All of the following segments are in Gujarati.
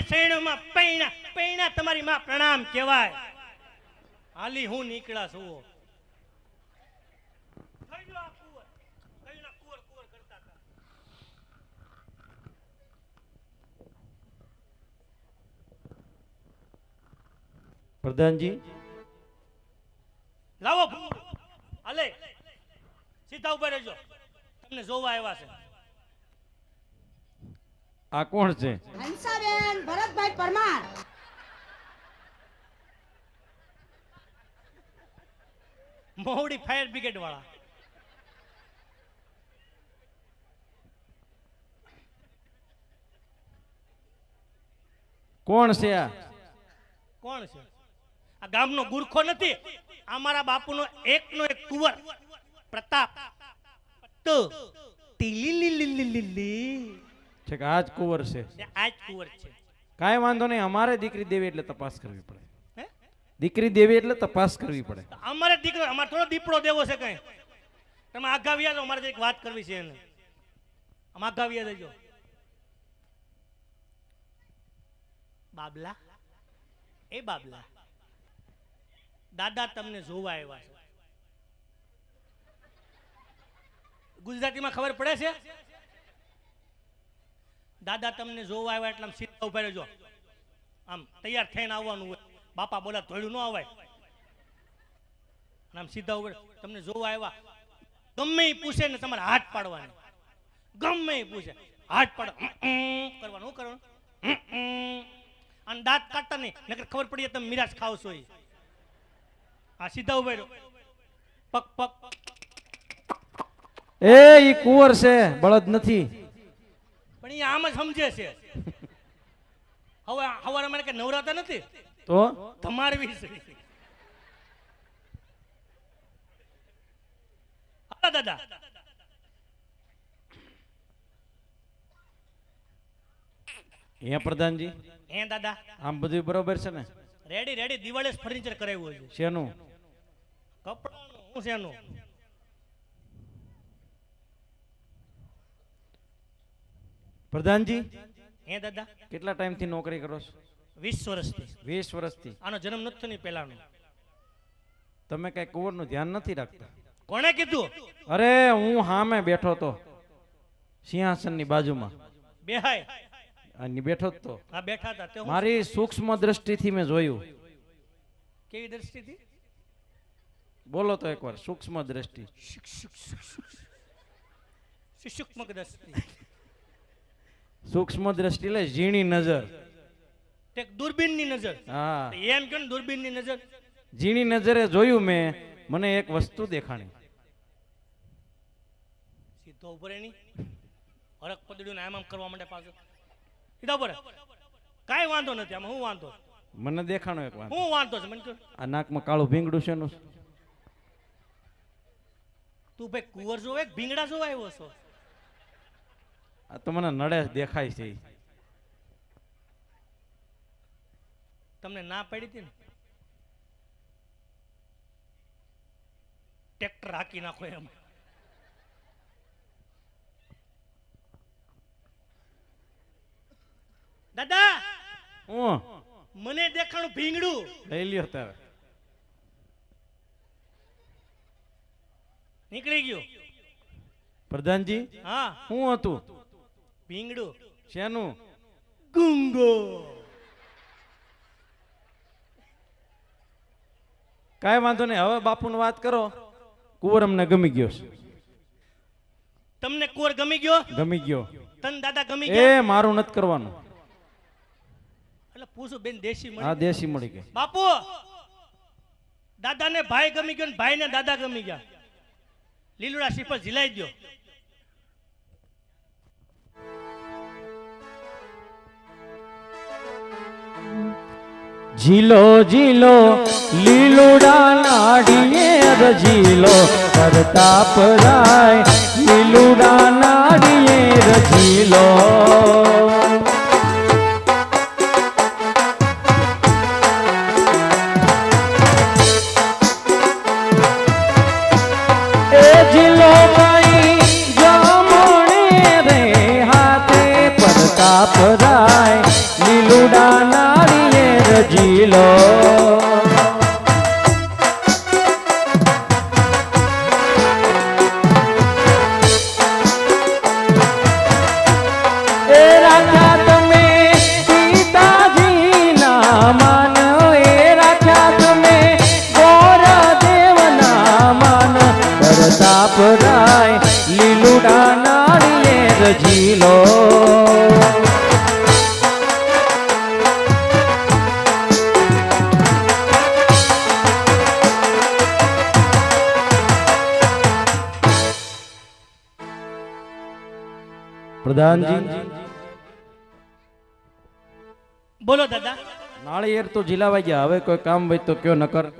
શેણોમાં પૈણા પૈણા તમારી માં પ્રણામ કહેવાય. હાલી હું નીકળા છું. પ્રધાનજી. લાવો. હાલે. સીધા ઊભા રહેજો. તમને જોવા આવ્યા છે. આ કોણ છે? હંસાબેન ભરતભાઈ પરમાર. મોવડી ફાયર બ્રિગેડ વાળા. કોણ છે આ? કોણ છે? આ ગામનો ગુરખો નથી. અમારા મારા બાપુનો એકનો એક કુંવર. પ્રતાપ. ટ ટીલીલીલીલીલી. છે કે આજ કુંવર છે? આજ કુંવર છે. કાંઈ વાંધો નહીં અમારે દીકરી દેવી એટલે તપાસ કરવી પડે. દીકરી દેવી એટલે તપાસ કરવી પડે. અમારે દીકરો અમારે થોડો દીપડો દેવો છે કઈ. તમે આગાવ્યા છો અમારે એક વાત કરવી છે એને. આગાવ્યા દેજો બાબલા? એ બાબલા. દાદા તમને જોવા આવ્યા છે. ગુજરાતીમાં ખબર પડે છે? દાદા તમને જોવા આવ્યા એટલે સીધા ઊભા રહેજો. આમ તૈયાર થઈને આવવાનું હોય. બાપા બોલા, ધોળ્યું ન અવાય. આમ સીધા ઊભા તમને જોવા આવ્યા. ગમે પૂછે ને તમારે હાથ પાડવાની. ગમે પૂછે. હાથ પાડ. કરવાનું કરવાનું. અને દાંત કાઢતા નહીં, નકર ખબર પડી તમે મિરાજ ખાવ છો એ આ સીધા ઊભા પગ પગ. એ ઈ કુંવર છે, બળદ નથી. પણ એ આમ જ સમજે છે. હવે હવારે મને કે નવરાતા નથી? તો? તમારવી છે. હા દાદા. એ પ્રધાનજી? એ દાદા. આમ બધું બરોબર છે ને? Ready ready. દિવાળી ફર્નિચર કરાવ્યું છે. શેનું? કપડાનું શેનું? પ્રધાનજી? હે દાદા? કેટલા ટાઈમથી નોકરી કરો છો? વીસ વર્ષથી. વીસ વર્ષથી. આનો જન્મ નથી થયો ને પહેલાનો. તમે કઈ કુંવરનું ધ્યાન નથી રાખતા? કોણે કીધું? અરે હું હામે બેઠો તો સિંહાસનની બાજુમાં. બેહાય. અને બેઠો તો. હા બેઠા હતા. તે મારી સૂક્ષ્મ દ્રષ્ટિથી મેં જોયું. કેવી દ્રષ્ટિથી? બોલો તો એકવાર સૂક્ષ્મ દ્રષ્ટિ. સૂક્ષ્મ દ્રષ્ટિ. સૂક્ષ્મ દ્રષ્ટિ એટલે ઝીણી નજર. દુરબીન દૂરબીનની નજર. હા. એમ કે ને દૂરબીનની નજર? ઝીણી નજરે જોયું મેં મને એક વસ્તુ દેખાણી. સીધો ઉપર એની હરક પદડ્યું આમ આમ કરવા માટે પાછો. સીધા ઉપર કાંઈ વાંધો નથી આમાં હું વાંધો મને દેખાણો એક વાંધો. હું વાંધો છે મને આ નાકમાં કાળું ભીંગડું છે? તું ભાઈ કુંવર જોવે ભીંગડા જોવા આવ્યો છો. આ તો મને નડે દેખાય છે. તમને ના પડી હતી ને? ટ્રેક્ટર હાકી નાખો એમ. દાદા! હું? મને દેખાણું ભીંગડું. લઈ લ્યો તારે. નીકળી ગયું. પ્રધાનજી હા. હું હતું? ભીંગડું શેનું? ગુંગો. કાંઈ વાંધો નહીં. હવે બાપુ વાત કરો. કુંવર અમને ગમી ગયો છે. તમને કુંવર ગમી ગયો? ગમી ગયો. તન દાદા ગમી ગયા? એ મારું નથી કરવાનું. એટલે પૂછું બેન દેશી મળી દેશી મળી ગઈ બાપુ દાદાને ભાઈ ગમી ગયો ને ભાઈને દાદા ગમી ગયા. લીલુડા શ્રીફળ ઝીલાઈ દો ઝીલો ઝીલો લીલુડા નાડીએ રજીલો કરતા પરાય લીલુડા નાડીએ રજીલો એ ઝીલો. પ્રધાનજી. બોલો દાદા. નાળિયેર તો ઝીલાવાઈ ગયા. હવે કોઈ કામ હોય તો કયો નકર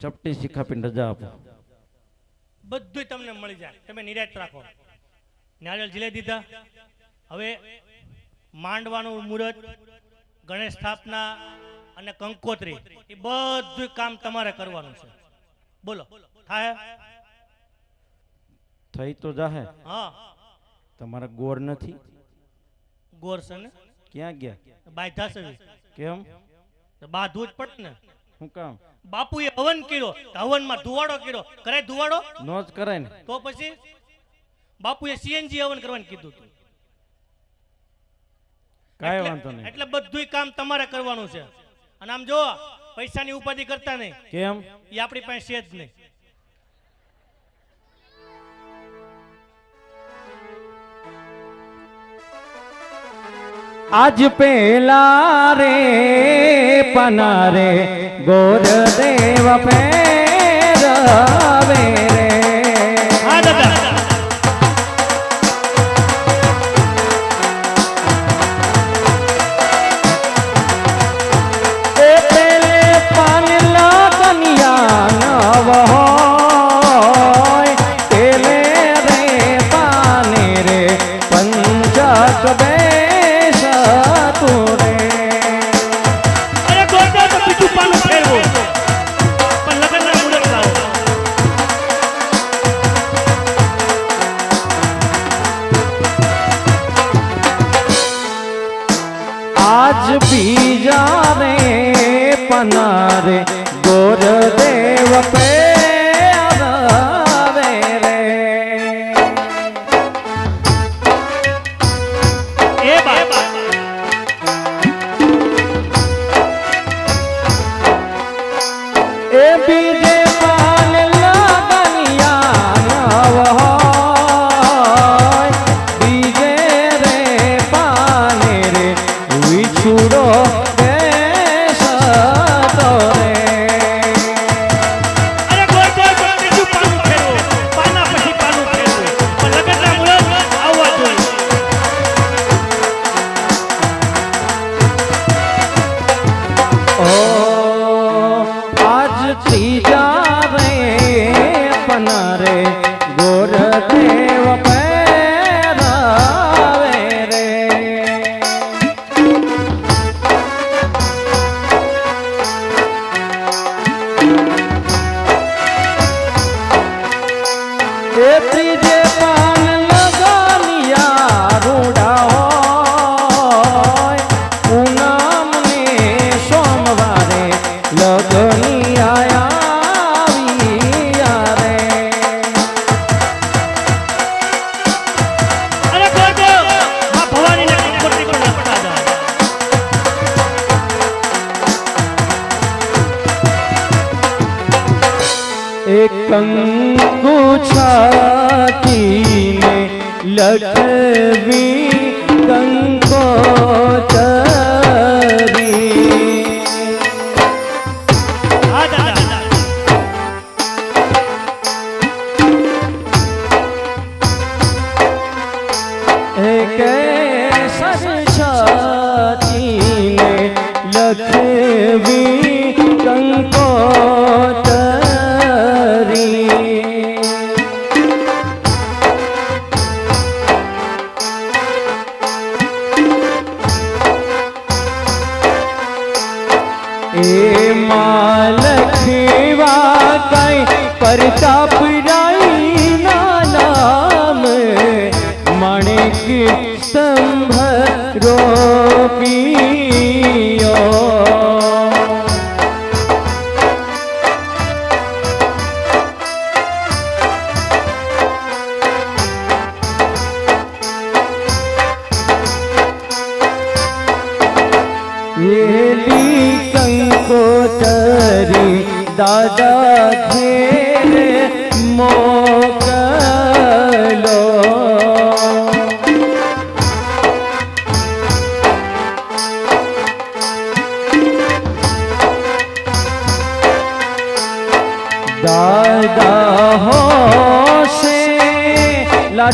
ચપટી શીખાપીને રજા આપો. બધું તમને મળી જાય. તમે નિરાશ રાખો. નારિયેળ ઝીલે દીધા. હવે માંડવાનું મુહૂર્ત ગણેશ સ્થાપના અને કંકોત્રી એ બધું કામ તમારે કરવાનું છે. બોલો થાય? થઈ તો જાહે. હા. તમારા ગોર નથી? ગોર છે ને? ક્યાં ગયા? બાધા છે. કેમ? બાંધવું જ પડે ને. શું કામ? બાપુએ હવન કર્યો હવનમાં ધુવાડો કર્યો. કરે ધુવાડો? નો જ કરાય ને. તો પછી? બાપુએ સીએનજી હવન કરવાનું કીધું હતું કાંઈ વાંધો નહીં. એટલે બધું કામ તમારે કરવાનું છે. અને આમ જો પૈસાની ઉપાધિ કરતા નહીં. કેમ? એ આપણી પાસે છે જ નહીં. આજ પેલા રે પનારે ગોરદેવ પેરવે આજ ત્રીજા કંકુ છાતીને લટવી કંકોતરી કઈ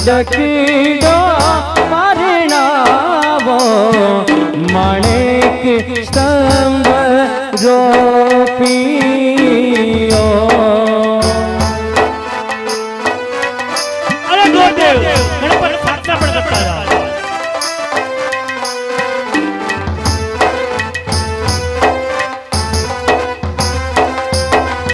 દકીડો મારણાવો માણેક સ્તંભ જો